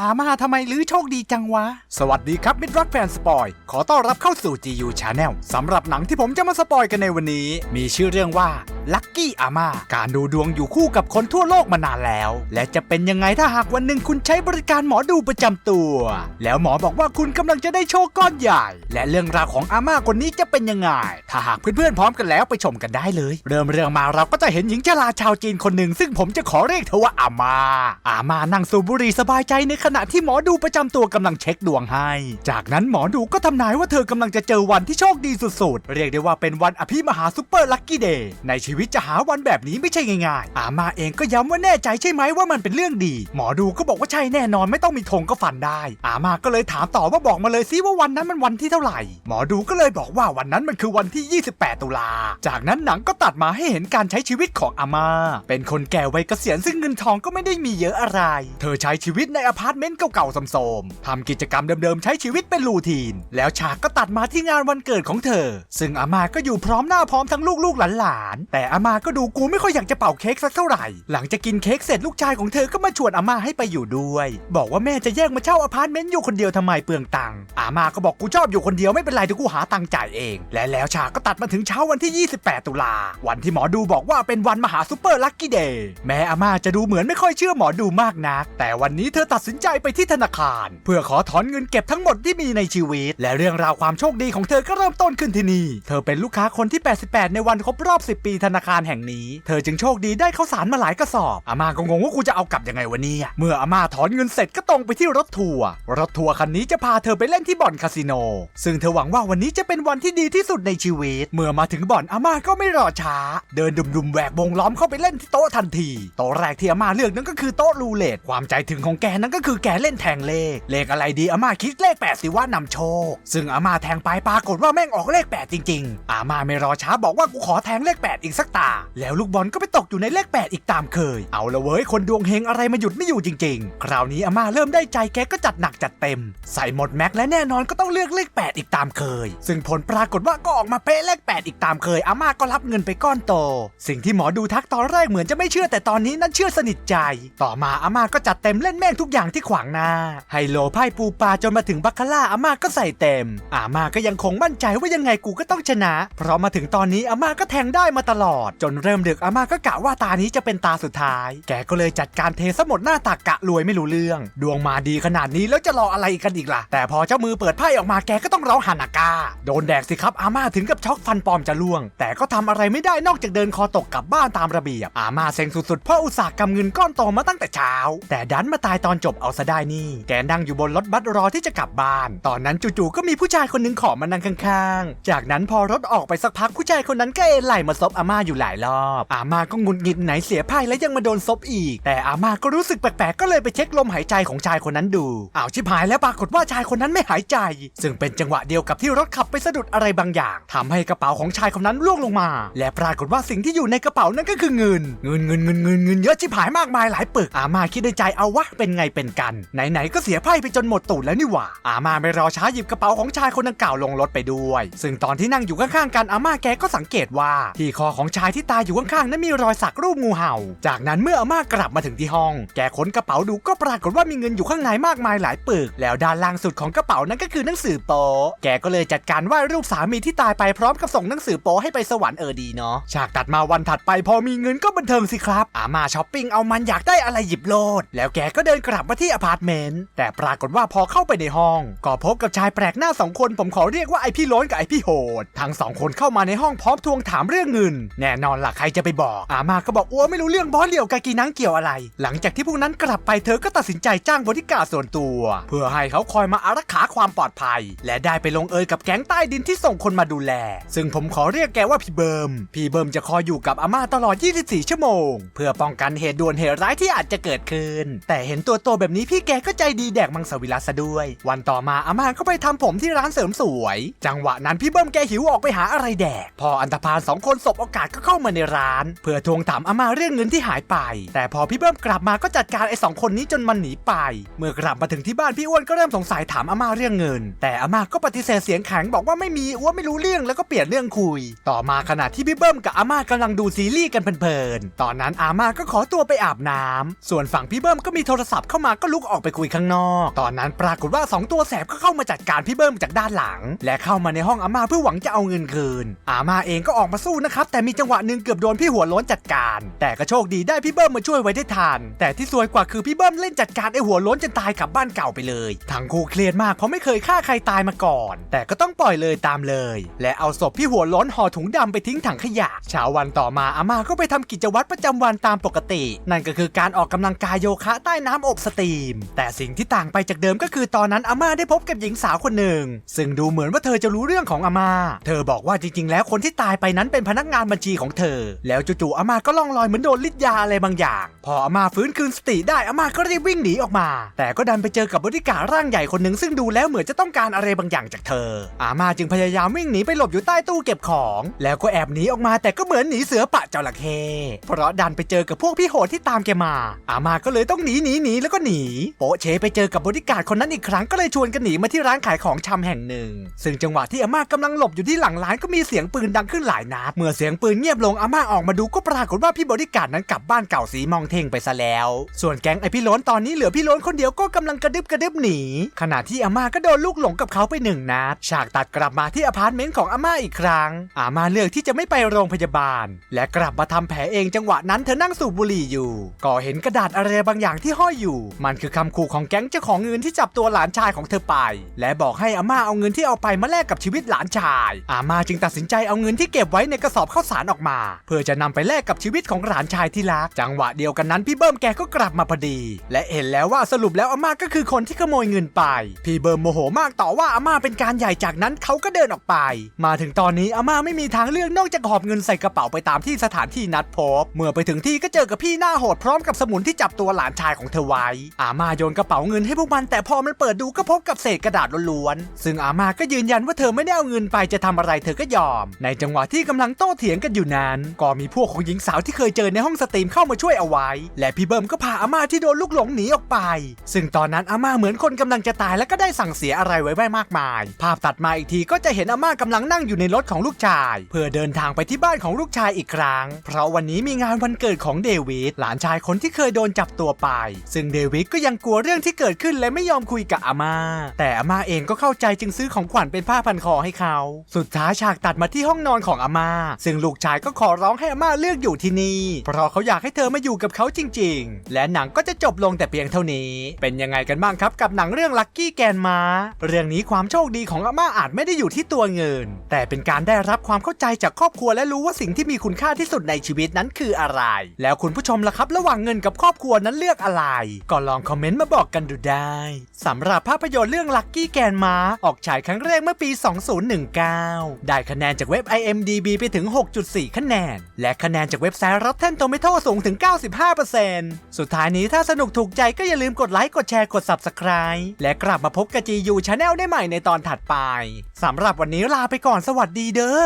อามาทำไมลือโชคดีจังวะ สวัสดีครับมิตรรักแฟนสปอย ขอต้อนรับเข้าสู่ GU Channel สำหรับหนังที่ผมจะมาสปอยกันในวันนี้ มีชื่อเรื่องว่าลัคกี้อาม่าการดูดวงอยู่คู่กับคนทั่วโลกมานานแล้ว และจะเป็นยังไงถ้าหากวันหนึ่งคุณใช้บริการหมอดูประจำตัว แล้วหมอบอกว่าคุณกำลังจะได้โชคก้อนใหญ่ และเรื่องราวของอาม่าคนนี้จะเป็นยังไง ถ้าหากเพื่อนๆพร้อมกันแล้วไปชมกันได้เลย เริ่มเรื่องมาเราก็จะเห็นหญิงชราชาวจีนคนหนึ่ง ซึ่งผมจะขอเรียกเธอว่าอาม่าอาม่านั่งสูบบุหรี่สบายใจในขณะที่หมอดูประจำตัวกำลังเช็คดวงให้ จากนั้นหมอดูก็ทำนายว่าเธอกำลังจะเจอวันที่โชคดีสุดๆ เรียกได้ว่าเป็นวันอภิมหาซุปเปอร์ลัคกี้เดย์ในชีวิตจะหาวันแบบนี้ไม่ใช่ง่ายๆ อาม่าเองก็ย้ำว่าแน่ใจใช่ไหมว่ามันเป็นเรื่องดี หมอดูก็บอกว่าใช่แน่นอนไม่ต้องมีธงก็ฟันได้ อาม่าก็เลยถามต่อว่าบอกมาเลยซิว่าวันนั้นมันวันที่เท่าไหร่ หมอดูก็เลยบอกว่าวันนั้นมันคือวันที่ 28 ตุลา จากนั้นหนังก็ตัดมาให้เห็นการใช้ชีวิตของอาม่าเป็นคนแก่วัยเกษียณซึ่งเงินทองก็ไม่ได้มีเยอะอะไร เธอใช้ชีวิตในอพาร์ตเมนต์เก่าๆโสมๆทำกิจกรรมเดิมๆ ใช้ชีวิตเป็นรูทีน แล้วฉากก็ตัดมาที่งานวันเกิดของเธอ ซึ่งอาม่าก็อยู่พร้อมหน้าพร้อมทั้งลูกๆหลานๆ แต่อาม่าก็ดูกูไม่ค่อยอยากจะเป่าเค้กสักเท่าไหร่ หลังจากกินเค้กเสร็จลูกชายของเธอก็มาชวนอาม่าให้ไปอยู่ด้วย บอกว่าแม่จะแยกมาเช่าอพาร์ตเมนต์อยู่คนเดียวทำไมเปลืองตังค์อาม่าก็บอกกูชอบอยู่คนเดียวไม่เป็นไรเดี๋ยวกูหาตังค์จ่ายเอง และแล้วฉากก็ตัดมาถึงเช้าวันที่ 28 ตุลา วันที่หมอดูบอกว่าเป็นวันมหาซุปเปอร์ลัคกี้เดย์แม้อาม่าจะดูเหมือนไม่ค่อยเชื่อหมอดูมากนัก แต่วันนี้เธอตัดสินใจไปที่ธนาคาร เพื่อขอถอนเงินเก็บทั้งหมดที่มีในชีวิต และเรื่องราวความโชคดีของเธอก็เริ่มต้นขึ้นที่นี่ เธอเป็นลูกค้าคนที่ 88 ในวันครบรอบ 10 ปีธนาคารแห่งนี้ เธอจึงโชคดีได้ข้าวสารมาหลายกระสอบ อาม่าก็งงว่ากูจะเอากลับยังไงวะเนี่ย เมื่ออาม่าถอนเงินเสร็จก็ตรงไปที่รถทัวร์ รถทัวร์คันนี้จะพาเธอไปเล่นที่บ่อนคาสิโน ซึ่งเธอหวังว่าวันนี้จะเป็นวันที่ดีที่สุดในชีวิต เมื่อมาถึงบ่อนอาม่าก็ไม่รอช้า เดินดุมๆแหวกวงล้อมเข้าไปเล่นที่โต๊ะทันที โต๊ะแรกที่อาม่าเลือกนั่นก็คือโต๊ะรูเล็ต ความใจถึงของแกนั่นก็คือแกเล่นแทงเลข เลขอะไรดีอาม่าคิดเลขแปดสิว่านำโชค ซึ่งอาม่าแทงไปปรากฏว่าแม่งออกเลขแปดจริง ๆ อาม่าไม่รอช้าบอกว่ากูขอแทงเลขแปดอีกสักตา แล้วลูกบอลก็ไปตกอยู่ในเลขแปดอีกตามเคย เอาละเว้ยคนดวงเฮงอะไรมาหยุดไม่อยู่จริง ๆ คราวนี้อาม่าเริ่มได้ใจแกก็จัดหนักจัดเต็ม ใส่หมดแม็กและแน่นอนก็ต้องเลือกเลข 8 อีกตามเคย ซึ่งผลปรากฏว่าก็ออกมาเป๊ะเลข 8 อีกตามเคย อาม่าก็รับเงินไปก้อนโต สิ่งที่หมอดูทักตอนแรกเหมือนจะไม่เชื่อแต่ตอนนี้นั้นเชื่อสนิทใจ ต่อมาอาม่าก็จัดเต็มเล่นแม่งทุกอย่างที่ขวางหน้า ไฮโลไพ่ปูปลาจนมาถึงบัคคาร่าอาม่าก็ใส่เต็ม อาม่าก็ยังคงมั่นใจว่ายังไงกูก็ต้องชนะ เพราะมาถึงตอนนี้อาม่าก็แทงได้มาตลอด จนเริ่มดึกอาม่าก็กะว่าตานี้จะเป็นตาสุดท้าย แกก็เลยจัดการเทซะหมดหน้าตากกะรวยไม่รู้เรื่อง ดวงมาดีขนาดนี้แล้วจะรออะไรกันอีกล่ะ แต่พอเจ้ามือเปิดไพ่ออกมาแกก็ต้องร้องฮานากา โดนแดกสิครับอาม่าถึงกับช็อกฟันปลอมจะล่วง แต่ก็ทำอะไรไม่ได้นอกจากเดินคอตกกลับบ้านตามระเบียบ อาม่าเซ็งสุดๆเพราะอุตส่าห์กำเงินก้อนโตมาตั้งแต่เช้า แต่ดันมาตายตอนจบเอาซะได้นี่ แกนั่งอยู่บนรถบัสรอที่จะกลับบ้าน ตอนนั้นจู่ๆก็มีผู้ชายคนหนึ่งขอมานั่งข้างๆ จากนั้นพอรถออกไปสักพักผู้ชายคนนั้นก็เอนไหลมาซบอาม่าอยู่หลายรอบ อาม่าก็งุดหงิดไหนเสียพ่และยังมาโดนซบอีก แต่อาม่าก็รู้สึกแปลกๆก็เลยไปเช็คลมหายใจของชายคนนั้นดูอ้าวชิบหายแล้วปรากฏว่าชายคนนั้นไม่หายใจ ซึ่งเป็นจังหวะเดียวกับที่รถขับไปสะดุดอะไรบางอย่างทำให้กระเป๋าของชายคนนั้นล่วงลงมา และปรากฏว่าสิ่งที่อยู่ในกระเป๋านั่นก็คือเงิน เงินเงินเงินเงินเงินเยอะชิบหายมากมายหลายปึกอาม่าคิดในใจเอาวะเป็นไงเป็นกัน ไหนๆก็เสียไพ่ไปจนหมดตูดแล้วนี่หว่า อาม่าไม่รอช้าหยิบกระเป๋าของชายคนดังกล่าวลงรถไปด้วย ซึ่งตอนที่นั่งอยู่ข้างๆกันอาม่าแกก็สังเกตว่า ที่คอของชายที่ตายอยู่ข้างๆนั้นมีรอยสักรูปงูเห่า จากนั้นเมื่ออาม่ากลับมาถึงที่ห้อง แกค้นกระเป๋าดูก็ปรากฏว่ามีเงินอยู่ข้างในมากมายหลายปึก แล้วด้านล่างสุดของกระเป๋านั้นก็คือหนังสือโป๊แกก็เลยจัดการไหว้รูปสามีที่ตายไปพร้อมกับส่งหนังสือโป๊ให้ไปสวรรค์เออดีเนาะฉากตัดมาวันถัดไปพอมีเงินก็บันเทิงสิครับ อาม่าช้อปปิ้งเอามันอยากได้อะไรหยิบโลด แล้วแกก็เดินกลับมาที่อพาร์ตเมนต์แต่ปรากฏว่าพอเข้าไปในห้อง ก็พบกับชายแปลกหน้าสองคนผมขอเรียกว่าไอพี่ล้นกับไอพี่โหด ทั้งสองคนเข้ามาในห้องพร้อมทวงถามเรื่องเงิน แน่นอนล่ะใครจะไปบอก อาม่าก็บอกอ้วไม่รู้เรื่องบอสเหลี่ยวกากีนังเกี่ยวอะไร หลังจากที่พวกนั้นกลับไปเธอก็ตัดสินใจจ้างบริการส่วนตัว เพื่อให้เขาคอยมาอารักขาความปลอดภัย และได้ไปลงเอยกับแก๊งใต้ดินที่ส่งคนมาดูแล ซึ่งผมขอเรียกแกว่าพี่เบิร์มพี่เบิร์มจะคอยอยู่กับอาม่าตลอด 24 ชั่วโมง เพื่อป้องกันเหตุด่วนเหตุร้ายที่อาจจะเกิดขึ้น แต่เห็นตัวโตแบบนี้พี่แกก็ใจดีแดกมังสวิรัตซะด้วย วันต่อมาอาม่าก็ไปทำผมที่ร้านเสริมสวย จังหวะนั้นพี่เบิร์มแกหิวออกไปหาอะไรแดก พออันธพาลสองคนสบโอกาสก็เข้ามาในร้าน เพื่อทวงถามอาม่าเรื่องเงินที่หายไป แต่พอพี่เบิร์มกลับมาก็จัดการไอ้สองคนนี้จนมันหนีไป เมื่อกลับมาถึงที่บ้านพี่อ้วนก็เริ่มสงสัยถามอาม่าเรื่องเงิน แต่อาม่าก็ปฏิเสธเสียงแข็งบอกว่าไม่มีอ้วนไม่รู้เรื่องแล้วก็เปลี่ยนเรื่องคุย ต่อมาขณะที่พี่เบิ้มกับอาม่ากำลังดูซีรีส์กันเพลินๆตอนนั้นอาม่าก็ขอตัวไปอาบน้ำส่วนฝั่งพี่เบิ้มก็มีโทรศัพท์เข้ามาก็ก็ลุกออกไปคุยข้างนอก ตอนนั้นปรากฏว่าสองตัวแสบก็เข้ามาจัดการพี่เบิ้มจากด้านหลัง และเข้ามาในห้องอาม่าเพื่อหวังจะเอาเงินคืน อาม่าเองก็ออกมาสู้นะครับแต่มีจังหวะหนึ่งเกือบโดนพี่หัวล้นจัดการ แต่ก็โชคดีได้พี่เบิ้มมาช่วยไว้ได้ทันแต่ที่ซวยกว่าคือพี่เบิ้มเล่นจัดการไอ้หัวล้นจนตายกลับบ้านเก่าไปเลยทั้งคู่เครียดมากเพราะไม่เคยฆ่าใครตายมาก่อน แต่ก็ต้องปล่อยเลยตามเลย และเอาศพพี่หัวล้นห่อถุงดำไปทิ้งถังขยะเช้าวันต่อมาอาม่าก็ไปทำกิจวัตรประจำวันตามปกติ นั่นก็คือการออกกำลังกายโยคะใต้น้ำอบสตีม แต่สิ่งที่ต่างไปจากเดิมก็คือตอนนั้นอาม่าได้พบกับหญิงสาวคนหนึ่ง ซึ่งดูเหมือนว่าเธอจะรู้เรื่องของอาม่า เธอบอกว่าจริงๆ แล้วคนที่ตายไปนั้นเป็นพนักงานบัญชีของเธอ แล้วจู่ๆอาม่าก็ล่องลอยเหมือนโดนลิดยาอะไรบางอย่าง พออาม่าฟื้นคืนสติได้อาม่าก็รีบวิ่งหนีออกมา แต่ก็ดันไปเจอกับบริการร่างใหญ่คนหนึ่งซึ่งดูแล้วเหมือนจะต้องการอะไรบางอย่างจากเธอ อาม่าจึงพยายามวิ่งหนีไปหลบอยู่ใต้ตู้เก็บของ แล้วก็แอบหนีออกมาแต่ก็เหมือนหนีเสือปะจระเข้เพราะดันไปเจอกับพวกพี่โหดที่ตามแกมา อาม่าก็เลยต้องหนีหนีหนีแล้วก็หนีโปเชไปเจอกับบริการคนนั้นอีกครั้งก็เลยชวนกันหนีมาที่ร้านขายของชำแห่งหนึ่ง ซึ่งจังหวะที่อาม่ากำลังหลบอยู่ที่หลังร้านก็มีเสียงปืนดังขึ้นหลายนัดเมื่อเสียงปืนเงียบลงอาม่าออกมาดูก็ปรากฏว่าพี่บริการนั้นกลับบ้านเก่าสีมองเท่งไปซะแล้ว ส่วนแก๊งไอพี่ล้นตอนนี้เหลือพี่ล้นคนเดียวก็กำลังกระดึบกระดึบหนี ขณะที่อาม่าก็โดนลูกหลงกับเขาไปหนึ่งนัดฉากตัดกลับมาที่อพาร์ตเมนต์ของอาม่าอีกครั้ง อาม่าเลือกที่จะไม่ไปโรงพยาบาล และกลับมาทำแผลเองจังหวะนั้นเธอนั่งสูบบุหรี่อยู่ ก็เห็นกระดาษอะไรบางอย่างที่ห้อยอยู่ มันคือคำขู่ของแก๊งเจ้าของเงินที่จับตัวหลานชายของเธอไป และบอกให้อาม่าเอาเงินที่เอาไปมาแลกกับชีวิตหลานชาย อาม่าจึงตัดสินใจเอาเงินที่เก็บไว้ในกระสอบข้าวสารออกมา เพื่อจะนำไปแลกกับชีวิตของหลานชายที่รัก จังหวะเดียวกันนั้นพี่เบิ้มแกก็กลับมาพอดี และเห็นแล้วว่าสรุปแล้วอาม่าก็คือคนที่ขโมยเงินไป พี่เบิ้มโมโหมากต่อว่าอาม่าเป็นการใหญ่จากนั้นเขาก็เดินออกไป มาถึงตอนนี้อาม่าไม่มีทางเลือกนอกจากหอบเงินใส่กระเป๋าไปตามที่สถานที่นัดพบ เมื่อไปถึงที่ก็เจอกับพี่หน้าโหดพร้อมกับสมุนที่จับตัวหลานชายของเธอไว้อาม่าโยนกระเป๋าเงินให้พวกมันแต่พอมันเปิดดูก็พบกับเศษกระดาษล้วนๆ ซึ่งอาม่าก็ยืนยันว่าเธอไม่ได้เอาเงินไปจะทำอะไรเธอก็ยอม ในจังหวะที่กำลังโต้เถียงกันอยู่นั้น ก็มีพวกของหญิงสาวที่เคยเจอในห้องสตรีมเข้ามาช่วยเอาไว้ และพี่เบิ้มก็พาอาม่าที่โดนลูกหลงหนีออกไป ซึ่งตอนนั้นอาม่าเหมือนคนกำลังจะตายและก็ได้สั่งเสียอะไรไว้ไม่มากมาย ภาพตัดมาอีกทีก็จะเห็นอาม่ากำลังนั่งอยู่ในรถของลูกชาย เพื่อเดินทางไปที่บ้านของลูกชายอีกครั้ง เพราะวันนี้มีงานวันเกิดของเดวิดหลานชายคนที่เคยโดนจับตัวไป ซึ่งเดวิดก็ยังกลัวเรื่องที่เกิดขึ้นและไม่ยอมคุยกับอาม่า แต่อาม่าเองก็เข้าใจจึงซื้อของขวัญเป็นผ้าพันคอให้เขา สุดท้ายฉากตัดมาที่ห้องนอนของอาม่า ซึ่งลูกชายก็ขอร้องให้อาม่าเลือกอยู่ที่นี่ เพราะเขาอยากให้เธอมาอยู่กับเขาจริง ๆ และหนังก็จะจบลงแต่เพียงเท่านี้ เป็นยังไงกันบ้างครับกับหนังเรื่องลัคกี้แกนมาเรื่องนี้ความโชคดีของอาม่าอาจไม่ได้อยู่ที่ตัวเงิน แต่เป็นการได้รับความเข้าใจจากครอบครัวและรู้ว่าสิ่งที่มีคุณค่าที่สุดในชีวิตนั้นคืออะไร แล้วคุณผู้ชมล่ะครับ ระหว่างเงินกับครอบครัวนั้นเลือกอะไรก็ลองคอมเมนต์มาบอกกันดูได้สำหรับภาพยนตร์เรื่องลัคกี้แกนมาออกฉายครั้งแรกเมื่อปี 2019 ได้คะแนนจากเว็บ IMDB ไปถึง 6.4 คะแนน และคะแนนจากเว็บไซต์ Rotten Tomato สูงถึง 95%สุดท้ายนี้ถ้าสนุกถูกใจก็อย่าลืมกดไลค์ กดแชร์ กด Subscribe และกลับมาพบกับ GU Channel ได้ใหม่ในตอนถัดไปสำหรับวันนี้ลาไปก่อนสวัสดีเด้อ